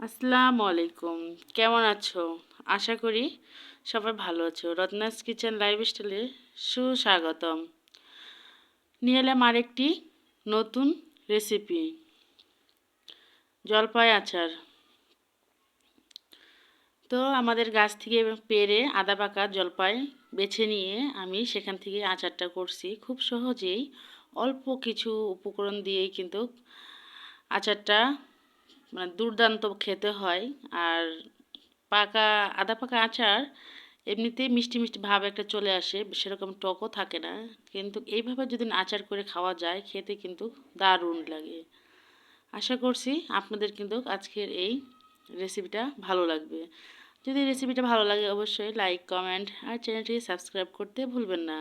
আসসালামু আলাইকুম কেমন আছো? আশা করি সবাই ভালো আছো। রত্নাস কিচেন লাইফ স্টাইলে সুস্বাগতম। নিয়ে এলাম আরেকটি নতুন রেসিপি। জলপাই আচার। তো আমাদের গাছ থেকে পেরে আদা পাকা জলপাই বেছে নিয়ে আমি সেখান থেকে আচারটা করছি। খুব সহজেই অল্প কিছু উপকরণ দিয়েই কিন্তু আচারটা মানে দুর্দান্ত খেতে হয়। আর পাকা, আদা পাকা আচার এমনিতেই মিষ্টি মিষ্টি ভাব একটা চলে আসে, সেরকম টকও থাকে না। কিন্তু এইভাবে যদি আচার করে খাওয়া যায়, খেতে কিন্তু দারুণ লাগে। আশা করছি আপনাদের কিন্তু আজকের এই রেসিপিটা ভালো লাগবে। যদি রেসিপিটা ভালো লাগে, অবশ্যই লাইক কমেন্ট আর চ্যানেলটি সাবস্ক্রাইব করতে ভুলবেন না।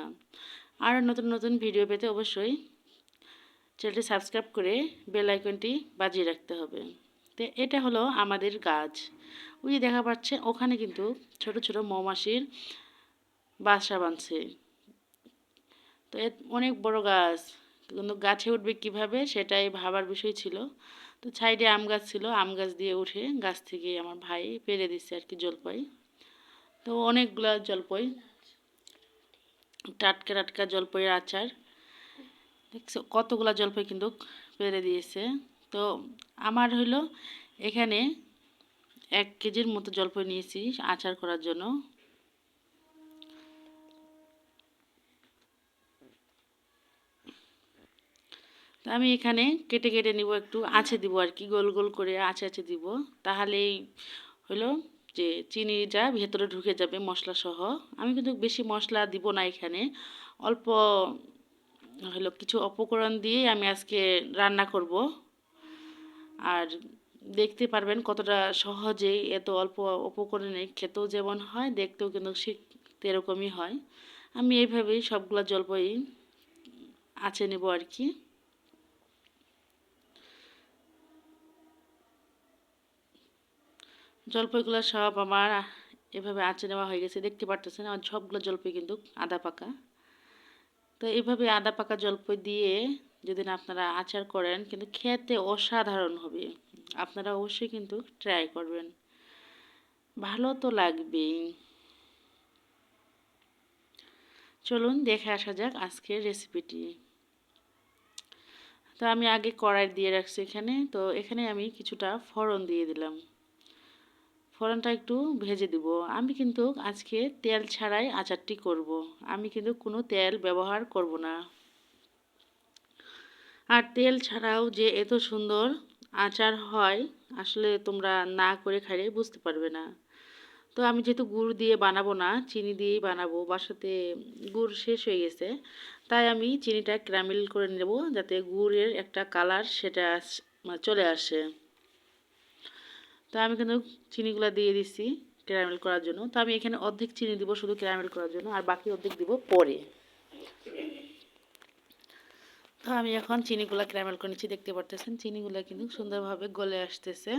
আর নতুন নতুন ভিডিও পেতে অবশ্যই চ্যানেলটি সাবস্ক্রাইব করে বেল আইকনটি বাজিয়ে রাখতে হবে। তো, এটা হলো আমাদের গাছ। ওই দেখা পাচ্ছে, ওখানে কিন্তু ছোট ছোট মৌমাছির বাসা বাঁধছে। তো অনেক বড় গাছ। কিন্তু গাছে উঠবে কীভাবে, সেটাই ভাবার বিষয় ছিল। তো সাইডে আম গাছ ছিল, আম গাছ দিয়ে উঠে গাছ থেকে আমার ভাই পেরে দিচ্ছে আর কি জলপাই। তো অনেকগুলো জলপাই, টাটকা টাটকা জলপাইয়ের আচার। দেখছ, কতগুলো জলপাই কিন্তু পেরে দিয়েছে। তো আমার হলো এখানে এক কেজির মতো জলপাই নিয়েছি আচার করার জন্য। তো আমি এখানে কেটে কেটে নিব, একটু আছে দিব আর কি, গোল গোল করে আছে আছে দিব। তাহলেই হলো যে চিনিটা ভেতরে ঢুকে যাবে মশলা সহ। আমি কিন্তু বেশি মশলা দিব না এখানে, অল্প হলো কিছু উপকরণ দিয়ে আমি আজকে রান্না করব। আর দেখতে পারবেন কতটা সহজেই এত অল্প উপকরণে খেতেও যেমন হয়, দেখতেও কিন্তু শিখতে এরকমই হয়। আমি এইভাবেই সবগুলো জলপাই আছে নেব আর কি। জলপাইগুলো সব আমার এভাবে আঁচে নেওয়া হয়ে গেছে, দেখতে পারতেছেন আমার সবগুলো জলপাই কিন্তু আদা পাকা। তো এইভাবে আদা পাকা জলপাই দিয়ে যদি না আপনারা আচার করেন, কিন্তু খেতে অসাধারণ হবে। আপনারা অবশ্যই কিন্তু ট্রাই করবেন। ভালো তো লাগবেই। চলুন দেখে আসা যাক আজকের রেসিপিটি তো আমি আগে কড়াই দিয়ে রাখছি এখানে। তো এখানে আমি কিছুটা ফড়ন দিয়ে দিলাম। ফোড়নটা একটু ভেজে দিব। আমি কিন্তু আজকে তেল ছাড়াই আচারটি করব। আমি কিন্তু কোনো তেল ব্যবহার করব না। আর তেল ছাড়াও যে এত সুন্দর আচার হয়, আসলে তোমরা না করে খাইলে বুঝতে পারবে না। তো আমি যেহেতু গুড় দিয়ে বানাবো না, চিনি দিয়েই বানাবো, বাসাতে গুড় শেষ হয়ে গেছে, তাই আমি চিনিটা ক্যারামেল করে নেব যাতে গুড়ের একটা কালার সেটা চলে আসে। তো আমি কিন্তু চিনিগুলো দিয়ে দিচ্ছি ক্যারামেল করার জন্য। তো আমি এখানে অর্ধেক চিনি দিব শুধু ক্যারামেল করার জন্য, আর বাকি অর্ধেক দিব পরে। তো আমি এখন চিনিগুলো ক্যারামেল করে নিচ্ছি, দেখতে পারতেছেন? চিনিগুলো কিন্তু সুন্দরভাবে গলে আসতেছে।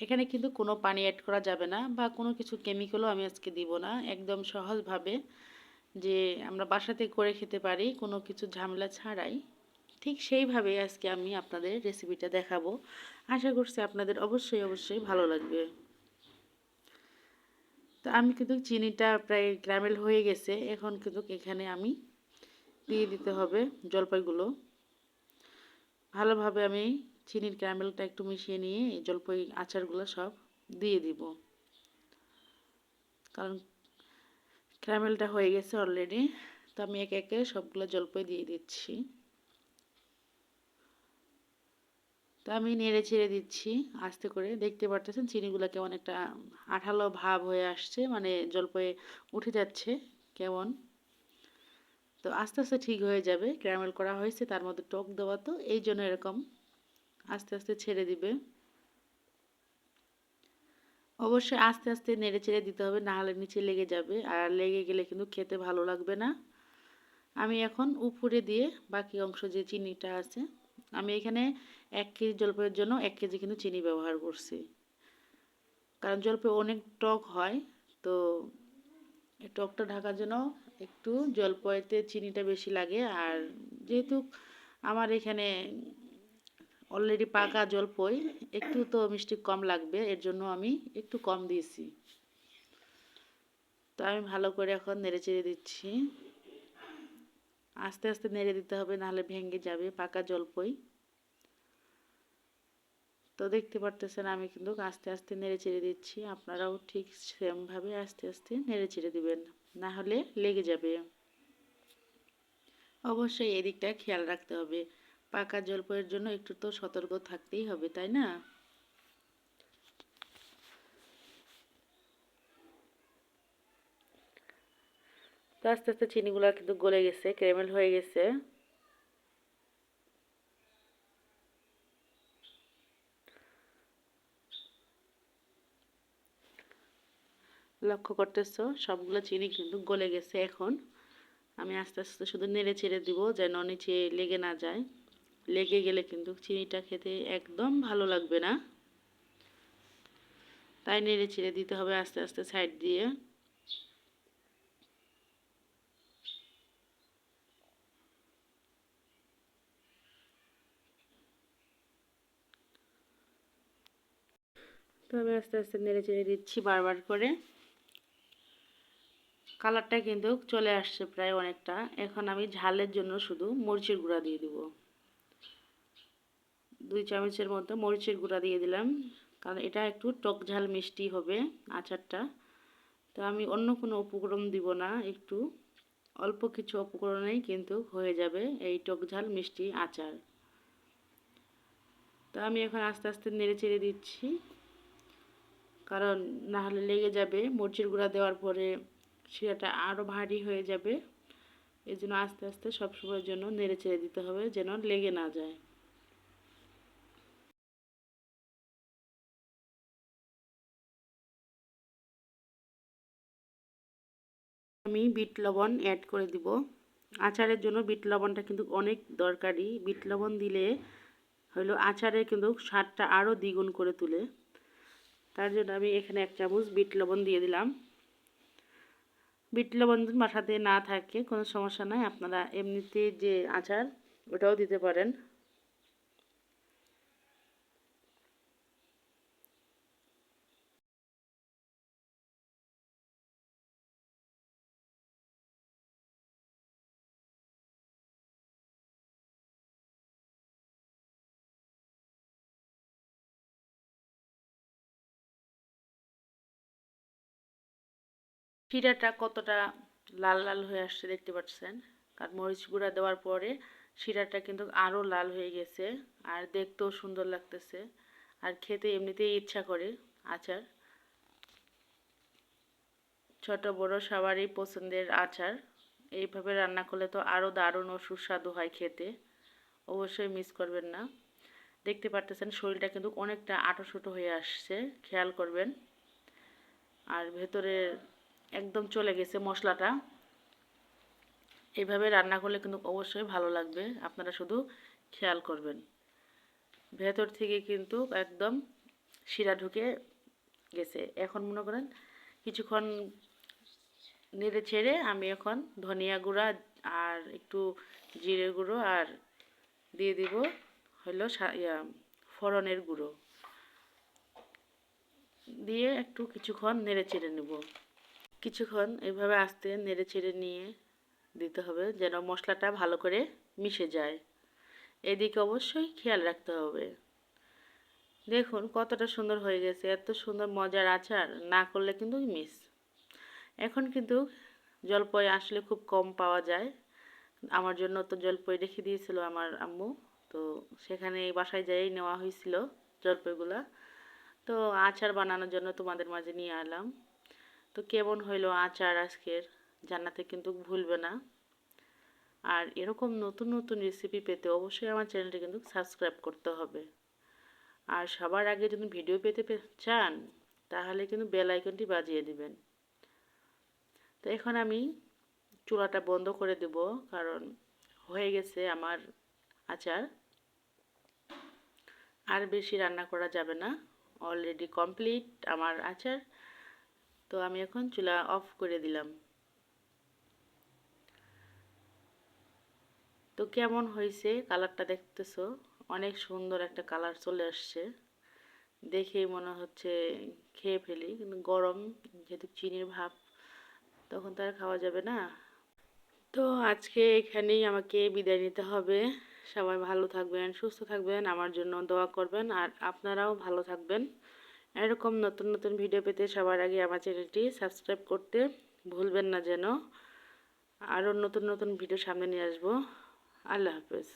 এখানে কিন্তু কোনো পানি অ্যাড করা যাবে না বা কোনো কিছু কেমিক্যালও আমি আজকে দিব না। একদম সহজভাবে যে আমরা বাসাতে করে খেতে পারি, কোনো কিছু ঝামেলা ছাড়াই। ঠিক সেইভাবে আজকে আমি আপনাদের রেসিপিটা দেখাবো। আশা করছি আপনাদের অবশ্যই অবশ্যই ভালো লাগবে। তো আমি কিন্তু চিনিটা প্রায় গ্রামেল হয়ে গেছে। এখন কিন্তু এখানে আমি দিয়ে দিতে হবে জলপাইগুলো। ভালোভাবে আমি চিনির ক্যারামেলটা একটু মিশিয়ে নিয়ে এই জলপাই আচারগুলো সব দিয়ে দিব। কারণ ক্যারামেলটা হয়ে গেছে অলরেডি তো আমি একে একে সবগুলো জলপাই দিয়ে দিচ্ছি। তো আমি নেড়ে ছেড়ে দিচ্ছি, আস্তে করে। দেখতে পারতেছেন চিনিগুলো কেমন একটা আঠালো ভাব হয়ে আসছে মানে জলপাই উঠে যাচ্ছে, কেমন? তো আস্তে আস্তে ঠিক হয়ে যাবে। ক্যারামেল করা হয়েছে, তার মধ্যে টক দেওয়া তো, এই জন্য এরকম আস্তে আস্তে ছেড়ে দিবে। অবশ্যই আস্তে আস্তে নেড়ে ছেড়ে দিতে হবে, না হলে নিচে লেগে যাবে। আর লেগে গেলে কিন্তু খেতে ভালো লাগবে না। আমি এখন উপরে দিয়ে বাকি অংশ যে চিনিটা আছে, আমি এখানে এক কেজি জলপাইয়ের জন্য এক কেজি কিন্তু চিনি ব্যবহার করছি। কারণ জলপাই অনেক টক হয়, তো টকটা ঢাকার জন্য একটু জলপাইতে চিনিটা বেশি লাগে। আর যেহেতু আমার এখানে অলরেডি পাকা জলপই, একটু তো মিষ্টি কম লাগবে, এর জন্য আমি একটু কম দিয়েছি। তো আমি ভালো করে এখন নেড়ে চেড়ে দিচ্ছি। আস্তে আস্তে নেড়ে দিতে হবে, নাহলে ভেঙে যাবে পাকা জলপই। তো দেখতে পারতেছেন, আমি কিন্তু আস্তে আস্তে নেড়ে চেড়ে দিচ্ছি। আপনারাও ঠিক সেমভাবে আস্তে আস্তে নেড়ে চেড়ে দিবেন। না হলে লেগে যাবে। অবশ্যই এদিকটা খেয়াল রাখতে হবে। পাকা জলপয়ের জন্য একটু তো সতর্ক থাকতেই হবে, তাই না? তো আস্তে আস্তে চিনিগুলো কিন্তু গলে গেছে, ক্যারামেল হয়ে গেছে। লক্ষ্য করতেছো, সবগুলো চিনি কিন্তু গলে গেছে এখন। আমি আস্তে আস্তে শুধু নেড়ে চেড়ে দিব যেন নিচে লেগে না যায়। লেগে গেলে কিন্তু চিনিটা খেতে একদম ভালো লাগবে না। তাই নেড়ে চেড়ে দিতে হবে আস্তে আস্তে সাইড দিয়ে। তো আমি আস্তে আস্তে নেড়ে চেড়ে দিচ্ছি বারবার করে। কালারটা কিন্তু চলে আসছে প্রায় অনেকটা। এখন আমি ঝালের জন্য শুধু মরিচের গুঁড়া দিয়ে দিব। দুই চামচের মতো মরিচের গুঁড়া দিয়ে দিলাম। কারণ এটা একটু টক ঝাল মিষ্টি হবে আচারটা। তো আমি অন্য কোনো উপকরণ দিব না, একটু অল্প কিছু উপকরণেই কিন্তু হয়ে যাবে এই টক ঝাল মিষ্টি আচার। তো আমি এখন আস্তে আস্তে নেড়ে চেড়ে দিচ্ছি। কারণ না হলে লেগে যাবে। মরিচের গুঁড়া দেওয়ার পরে শিরাটা আরও ভারী হয়ে যাবে। এই জন্য আস্তে আস্তে সবসময়ের জন্য নেড়ে চেড়ে দিতে হবে যেন লেগে না যায়। আমি বিট লবণ অ্যাড করে দিব। আচারের জন্য বিট লবণটা কিন্তু অনেক দরকারি। বিট লবণ দিলে হলো আচারে কিন্তু স্বাদটা আরও দ্বিগুণ করে তুলে। তার জন্য আমি এখানে এক চামচ বিট লবণ দিয়ে দিলাম। বিট লবণ বাসাতে না থাকে, কোনো সমস্যা নাই। আপনারা এমনিতে যে আচার, ওটাও দিতে পারেন। শিরাটা কতটা লাল লাল হয়ে আসছে দেখতে পাচ্ছেন? কারণ মরিচ গুঁড়া দেওয়ার পরে শিরাটা কিন্তু আরও লাল হয়ে গেছে আর দেখতেও সুন্দর লাগতেছে। আর খেতে এমনিতেই ইচ্ছা করে আচার। ছোট, বড় সবারই পছন্দের আচার। এইভাবে রান্না করলে তো আরও দারুণ ও সুস্বাদু হয় খেতে। অবশ্যই মিস করবেন না। দেখতে পারতেছেন শরীরটা কিন্তু অনেকটা আটোশুটো হয়ে আসছে, খেয়াল করবেন। আর ভেতরে একদম চলে গেছে মশলাটা। এইভাবে রান্না করলে কিন্তু অবশ্যই ভালো লাগবে, আপনারা শুধু খেয়াল করবেন। ভেতর থেকে কিন্তু একদম শিরা ঢুকে গেছে। এখন মনে করেন কিছুক্ষণ নেড়ে ছেড়ে আমি এখন ধনিয়া গুঁড়া আর একটু জিরে গুঁড়ো আর দিয়ে দিব হলো ফোড়নের গুঁড়ো। দিয়ে একটু কিছুক্ষণ নেড়ে চেড়ে নেব। কিছুক্ষণ এভাবে আস্তে নেড়ে ছেড়ে নিয়ে দিতে হবে যেন মশলাটা ভালো করে মিশে যায়। এদিকে অবশ্যই খেয়াল রাখতে হবে। দেখুন কতটা সুন্দর হয়ে গেছে, এত সুন্দর মজার আচার না করলে কিন্তু মিস এখন কিন্তু জলপই আসলে খুব কম পাওয়া যায়। আমার জন্য তো জলপই রেখে দিয়েছিল আমার আম্মু। তো সেখানে এই বাসায় যাই নেওয়া হয়েছিল জলপইগুলা। তো আচার বানানোর জন্য তোমাদের মাঝে নিয়ে এলাম। তো কেমন হইল আচার আজকের? জানাতে কিন্তু ভুলবে না। আর এরকম নতুন নতুন রেসিপি পেতে অবশ্যই আমার চ্যানেলটি কিন্তু সাবস্ক্রাইব করতে হবে। আর সবার আগে যদি ভিডিও পেতে চান, তাহলে কিন্তু বেল আইকনটি বাজিয়ে দিবেন। তো এখন আমি চুলাটা বন্ধ করে দেব, কারণ হয়ে গেছে আমার আচার। আর বেশি রান্না করা যাবে না। অলরেডি কমপ্লিট আমার আচার। তো আমি এখন চুলা অফ করে দিলাম। তো কেমন হয়েছে কালারটা দেখতেছো? অনেক সুন্দর একটা কালার চলে আসছে। দেখেই মনে হচ্ছে খেয়ে ফেলি, কিন্তু গরম, যেহেতু চিনির ভাব, তখন তো আর খাওয়া যাবে না। তো আজকে এখানেই আমাকে বিদায় নিতে হবে। সবাই ভালো থাকবেন, সুস্থ থাকবেন, আমার জন্য দোয়া করবেন, আর আপনারাও ভালো থাকবেন। এরকম নতুন নতুন ভিডিও পেতে সবার আগে আমার চ্যানেলটি সাবস্ক্রাইব করতে ভুলবেন না যেন। আরও নতুন নতুন ভিডিও সামনে নিয়ে আসব। আল্লাহ হাফেজ।